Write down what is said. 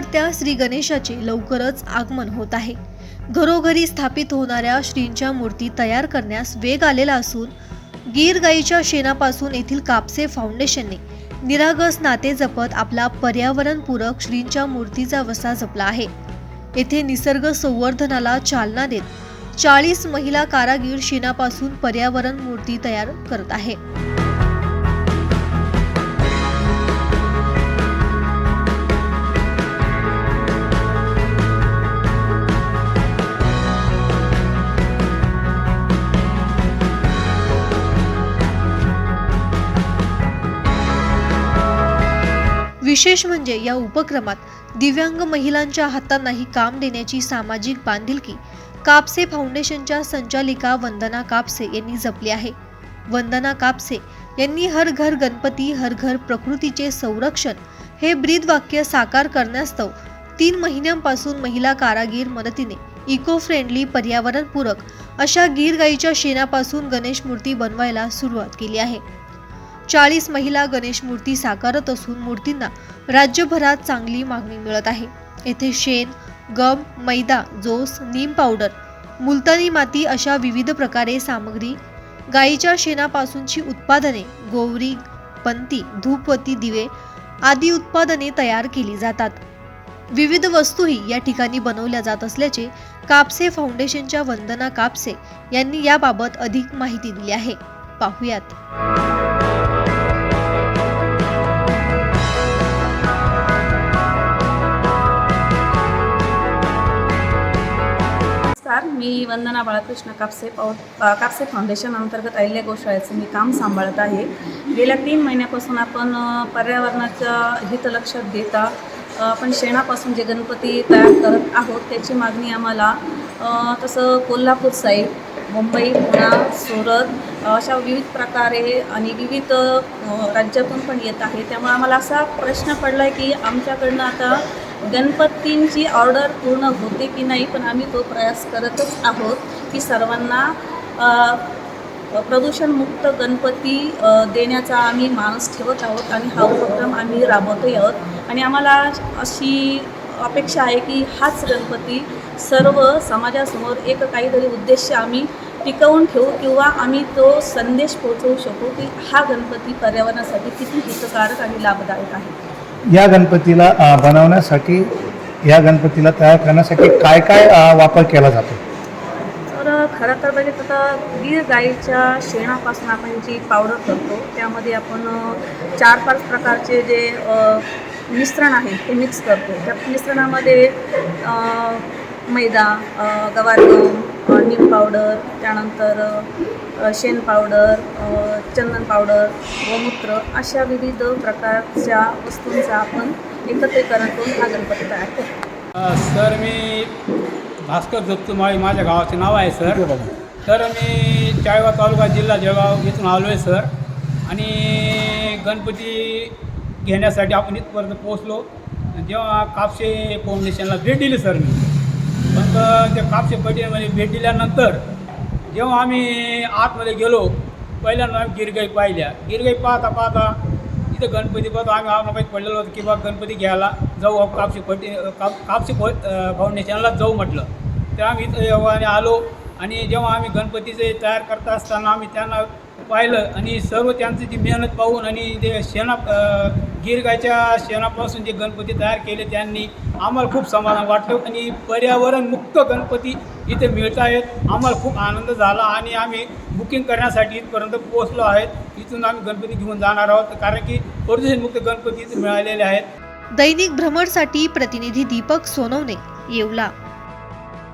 विघ्नहर्त्या श्री गणेशाचे लवकरच आगमन होत आहे. घरोघरी स्थापित होणाऱ्या श्रींच्या मूर्ती तयार करण्यास वेग आलेला असून गीर गाईच्या शेणापासून येथील कापसे फाउंडेशनने निरागस नाते जपत आपला पर्यावरणपूरक श्रींच्या मूर्तीचा वसा जपला आहे. येथे निसर्ग संवर्धनाला चालना देत चाळीस महिला कारागीर शेणापासून पर्यावरण मूर्ती तयार करत आहे. विशेष म्हणजे या उपक्रमात दिव्यांग महिलांच्या हातांनाही काम देण्याची सामाजिक बांधिलकी कापसे फाउंडेशनच्या संचालिका वंदना कापसे यांनी जपली आहे. वंदना कापसे यांनी हर घर गणपती हर घर प्रकृतीचे संरक्षण हे ब्रीदवाक्य साकार करण्यास्तव तीन महिन्यांपासून महिला कारागीर मदतीने इको फ्रेंडली पर्यावरणपूरक अशा गीर गाईच्या शेणापासून गणेश मूर्ती बनवायला सुरुवात केली आहे. चाळीस महिला गणेश मूर्ती साकारत असून मूर्तींना राज्यभरात चांगली मागणी मिळत आहे. येथे शेण गम मैदा जोस नीम पावडर मुलतानी माती अशा विविध प्रकारे सामग्री गाईच्या शेणापासूनची उत्पादने गोवरी पंती धूपवती दिवे आदी उत्पादने तयार केली जातात. विविध वस्तूही या ठिकाणी बनवल्या जात असल्याचे कापसे फाउंडेशनच्या वंदना कापसे यांनी याबाबत अधिक माहिती दिली आहे. पाहुयात. मी वंदना बाळकृष्ण कापसे पाव कापसे फाउंडेशन अंतर्गत अहिल्या गोशाळेचं मी काम सांभाळत आहे. गेल्या तीन महिन्यापासून आपण पर्यावरणाचं हित लक्षात घेता आपण शेणापासून जे गणपती तयार करत आहोत त्याची मागणी आम्हाला तसं कोल्हापूर साईड मुंबई पुणा सुरत अशा विविध प्रकारे आणि विविध राज्यातून पण येत आहे. त्यामुळे आम्हाला असा प्रश्न पडला आहे की आमच्याकडनं आता गणपतींची ऑर्डर पूर्ण होते की नाही पण आम्ही तो प्रयास करतच आहोत की सर्वांना प्रदूषणमुक्त गणपती देण्याचा आम्ही मानस ठेवत आहोत आणि हा उपक्रम आम्ही राबवतोही आहोत. आणि आम्हाला अशी अपेक्षा आहे की हाच गणपती सर्व समाजासमोर एक काहीतरी उद्देश आम्ही टिकवून ठेवू किंवा आम्ही तो संदेश पोहोचवू शकू की हा गणपती पर्यावरणासाठी किती हितकारक आणि लाभदायक आहे. या गणपतीला बनवण्यासाठी या गणपतीला तयार करण्यासाठी काय काय वापर केला जातो? तर खरं तर म्हणजे तर गीर गाईच्या शेणापासून आपण जी पावडर करतो त्यामध्ये आपण चार पाच प्रकारचे जे मिश्रण आहे ते मिक्स करतो. त्या मिश्रणामध्ये मैदा गवार गहू नीम पावडर त्यानंतर शेण पावडर चंदन पावडर गोमूत्र अशा विविध प्रकारच्या वस्तूंचा आपण एकत्रीकरण करून हा गणपती तयार करतो सर मी भास्कर जोगतुमाळी माझ्या गावाचे नाव आहे सर. तर मी चाळीगाव तालुका जिल्हा जळगाव इथून आलो आहे सर. आणि गणपती घेण्यासाठी आपण इथपर्यंत पोचलो जेव्हा कापसे फाउंडेशनला भेट दिली सर मी त्या कापसे पटेमध्ये भेट दिल्यानंतर जेव्हा आम्ही आतमध्ये गेलो पहिल्यांदा आम्ही गिरगाई पाहिल्या. गिरगाई पाहता पाहता इथं गणपती पाहतो आम्ही आम्हाला माहीत पडलेलो होतो की बा गणपती घ्यायला जाऊ आपण कापशी पटी काप कापशी फाउंडेशनला जाऊ म्हटलं. तर आम्ही इथं योगाने आलो. आणि जेव्हा आम्ही गणपतीचे तयार करत असताना आम्ही त्यांना पाहिलं आणि सर्व त्यांची ती मेहनत पाहून आणि ते शेणा गिरगायच्या शेणापासून जे गणपती तयार केले त्यांनी आम्हाला खूप समाधान वाटलं आणि पर्यावरणमुक्त गणपती इथे मिळत आहेत. आम्हाला खूप आनंद झाला आणि आम्ही बुकिंग करण्यासाठी इथपर्यंत पोहोचलो आहेत इथून आम्ही गणपती घेऊन जाणार आहोत कारण की प्रदूषणमुक्त गणपती इथे मिळालेले आहेत. दैनिक भ्रमणसाठी प्रतिनिधी दीपक सोनवणे येवला.